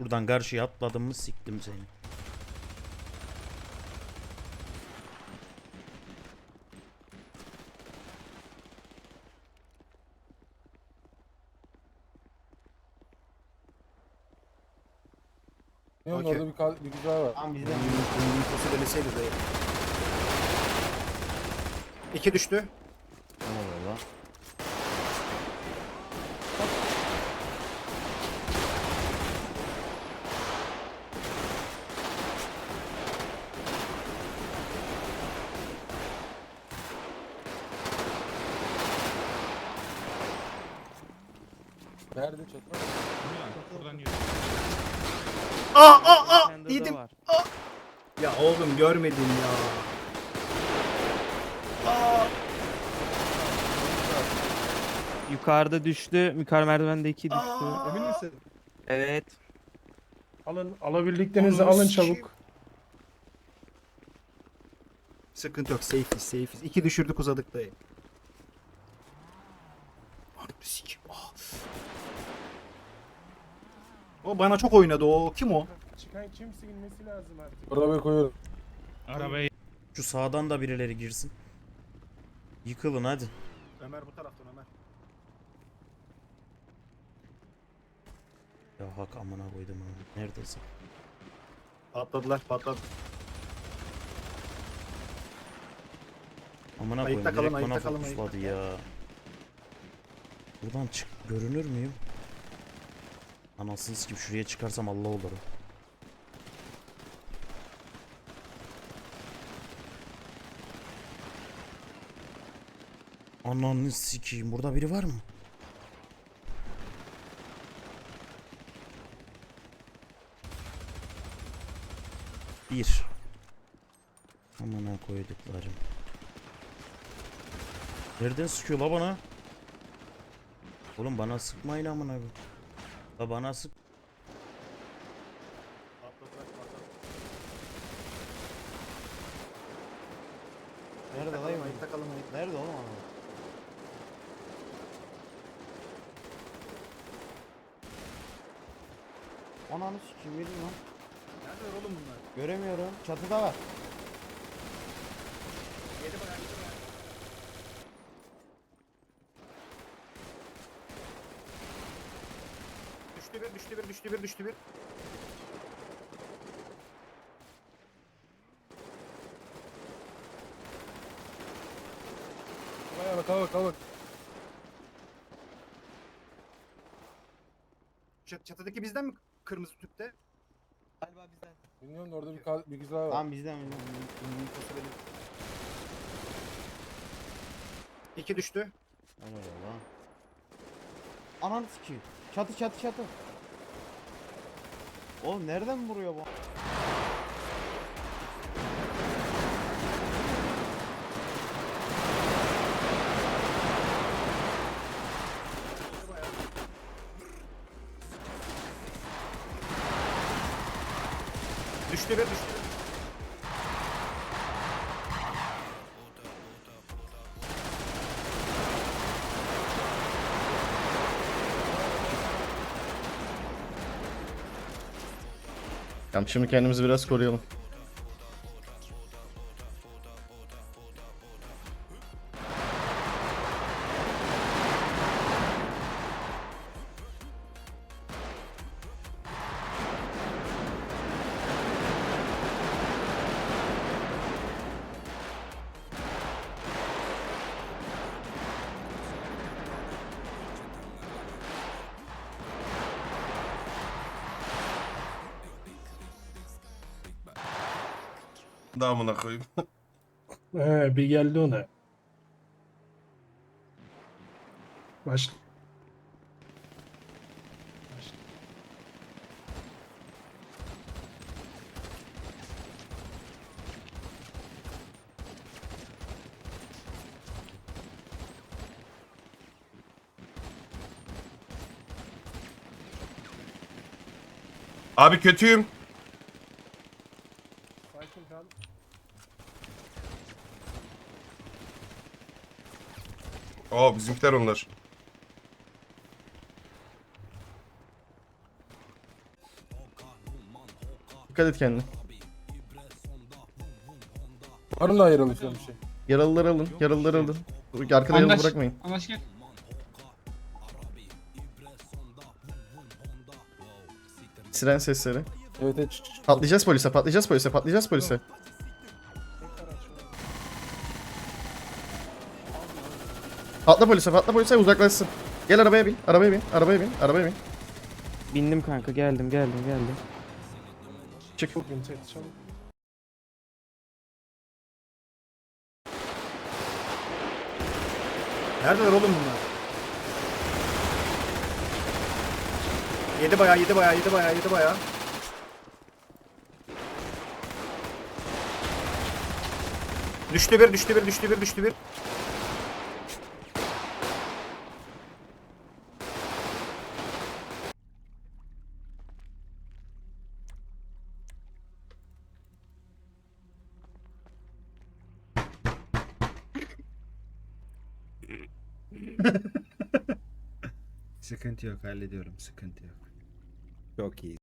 Buradan karşıya atladım mı siktim seni. Ne Okey. orada bir, kal- bir güzel var. Tamam bizden. İnfosu demeseydi dayı. İki düştü. Ne oluyor lan? Nerede çatı? Buradan yürü. Aa aa aa yedim. var. Ya oğlum görmedim ya. Aa. Yukarıda düştü. Yukarı merdivende iki düştü. Emin misin? Evet. Alın, alabildiklerinizi alın çabuk. Sıkıntı yok. Safe'iz safe'iz. İki düşürdük uzadık dayı. Ananı sikeyim. Ah. O bana çok oynadı o. Kim o? Çıkan kimse inmesi lazım artık. Arabaya koyuyorum. Arabayı Şu sağdan da birileri girsin. Yıkılın hadi. Ömer bu taraftan Ömer. Ya hak amına koydum onu. Neredesin? Patladılar patladı. Amına Ayıkta koyayım kalın, direkt bana ayıkta kalın, fokusladı ayıkta. ya. Buradan çık görünür müyüm? Anasını sikim şuraya çıkarsam Allah olurum. Ananı sikeyim burada biri var mı? Bir. Amına koyduklarım. Nereden sıkıyor la bana? Oğlum bana sıkmayın amına koyayım. La bana sık. Patladılar patladı. Nerede Ayıkta kalın ayıkta kalın ayıkta. Nerede oğlum adam? Ananı sikeyim yürü lan. Neredeler oğlum bunlar? Göremiyorum. Çatıda var. Yedi bayağı yedi bayağı. Düştü bir, düştü bir, düştü bir, düştü bir. Bayağı kal kal. Çat- Çatıdaki bizden mi kırmızı tüpte? Galiba bizden. Bilmiyorum da orada bir, kal- bir güzel var. Tamam bizden bizden. Bunun infosu benim. İki düştü. Oluyor lan? Ananı sikeyim. Çatı çatı çatı. Oğlum nereden vuruyor bu? Düştü bir, düştü Tamam şimdi kendimizi biraz koruyalım. Damına koyayım. He bir geldi ona. Başla. Abi kötüyüm. Aa bizimkiler onlar. Dikkat et kendine. Var mı daha yaralı falan bir şey? Yaralıları alın. Yaralıları alın. Arkada yaralı Anlaş. bırakmayın. Anlaş gel. Siren sesleri. Evet evet. Patlayacağız polise, patlayacağız polise, patlayacağız polise. Patla polise, patla polise uzaklaşsın. Gel arabaya bin, arabaya bin, arabaya bin, arabaya bin. Bindim kanka geldim geldim geldim. Çık. Neredeler oğlum bunlar? Yedi bayağı, yedi bayağı, yedi bayağı, yedi bayağı. Düştü bir, düştü bir, düştü bir, düştü bir. Sıkıntı yok, hallediyorum. Sıkıntı yok. Çok iyi.